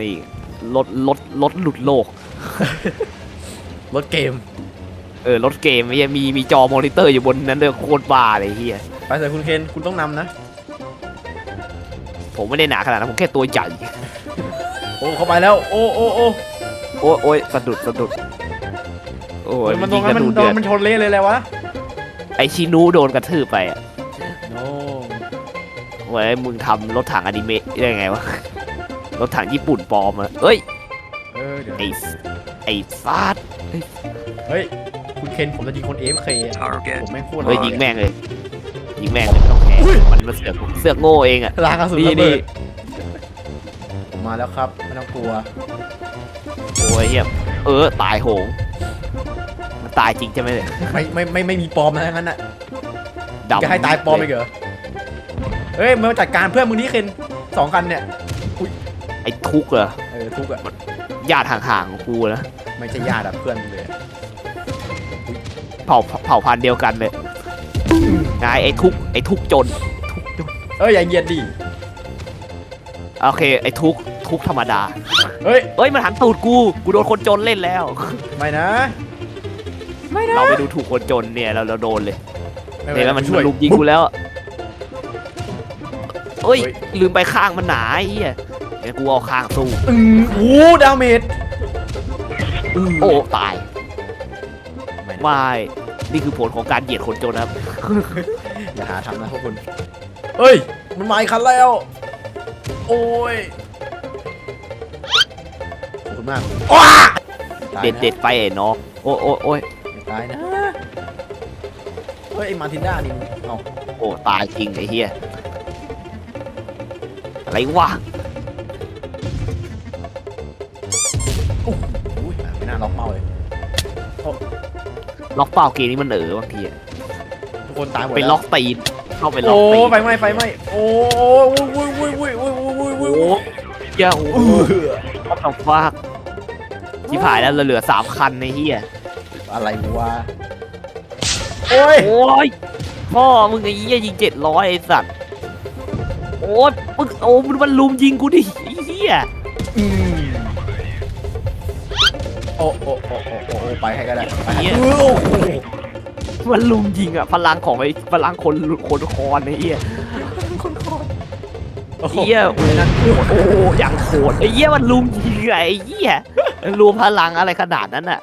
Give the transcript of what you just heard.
นี่รถรถรถหลุดโลก รถเกม เออรถเกมไอ้เหี้ยมีมีจอมอนิเตอร์อยู่บนนั้นด้วยโคตรบ้าเลยไอ้เฮียไปเถอะคุณเคนคุณต้องนำนะ ผมไม่ได้หนาขนาดนั้นผมแค่ตัวใหญ่ โอ้เข้าไปแล้ว โอ้โอ้โอ้โอ้ยโอ้ยสะดุดสะดุด โอ้ยมันตรงยินั้นกมันระโดดูนเดืมัอนชนเละเลยแหละวะ ไอชินูโดนกระทืบไปอะโอ้เว้ยมึงทำรถถังอนิเมะได้ไงวะ รถถังญี่ปุ่นปลอมอะเอ้ยเออเดี๋ยวไอไอฟาดเฮ้ยคุณเคนผมจะยิงคนเอฟเค Target ผมแม่งโคตรเฮ้ยยิงแม่งเลยยิงแม่งเลยไม่ต้องแคร์มันมาเสือกเสือกโง่เองอะลางกระสุนนี่ระเบินี่ดผมมาแล้วครับไม่ต้องกลัวโอ้ยเฮียเออตายโหงมันตายจริงใช่ไหมเนี่ยไม่ไม่ไม่ไม่มีปลอมนะงั้นน่ะดำจะให้ตายปลอมอีกเหรอเฮ้ยมาจัดการเพื่อนมึงนี่เคนสองคันเนี่ย ไอ้ทุกข์เหรอเออทุกอะญาติห่างๆของกูนะไม่ใช่ญาติอะเพื่อนมึงเลยเผ่าเผ่าพันธุ์เดียวกันเลยนายไอ้ทุกข์ไอ้ทุกข์จนทุกข์จนเอ้ยอย่าเหยียดดิโอเคไอ้ทุกข์ทุกข์ธรรมดาเฮ้ยเอ้ยมันหันตูดกูกูโดนคนจนเล่นแล้ว ไม่นะ ไม่นะเราไปดูถูกคนจนเนี่ยเราเราโดนเลยไม่เนี่ยแล้วมันช่วยลุมยิงกูแล้วเอ้ยเฮ้ยลืมไปข้างมันหนาไอ้เหี้ย งั้นกูเอาข้างสู้อืมโอ้ดาเมจโอ้ ตายไม่นะไม่นี่คือผลของการเหยียดคนจนนะครับ อย่าหาทำนะพวกคุณเอ้ย มันมาอีกคันแล้ว โอ้ยขอบคุณมากว้าตายเด็ดนะเด็ดไปไอ้น้องโอ้โอ้โอ้ยอย่าตายนะ เฮ้ยไอ้มาร์ตินด้านี่มันเอาโอ้ ตายจริงไอ้เหี้ยอะไรวะ ล็อกเป้าเกมนี้มันเออบางทีอะทุกคนตายหมดไปแล้วล็อกตีนเข้าไปล็อกโอ้ตีนไฟไหม้ไฟไหม้โอ้ยวุ้ยวุ้ยวุ้ยวุ้ยวุ้ยวุ้ยวุ้ยโอ้วุ้ยเหี้ยโอ้เอโหอก็ต้องฟากที่ผ่านแล้วเราเหลือสามคันในเฮียอะไรวะโอ้ยโอ้ยพ่อมึงไอ้เหี้ยยิงเจ็ดร้อยไอ้สัตว์โอ้ยมึงโอ้มันมันลุมยิงกูดิไอ้เหี้ยอืม โอ้โอ้โอ้โอ้โอ้โอ้ไปให้ก็ได้ไปให้เหี้ยโอ้โหมันลุมยิงอะพลังของไอ้พลังคนคนคอนไอ้เหี้ยคนคอนไอ้เหี้ยโอ้ยนั่นโอ้โหอย่างโหดไอ้เหี้ยมันลุมยิงอะไอ้เหี้ยมันรวมพลังอะไรขนาดนั้นอะ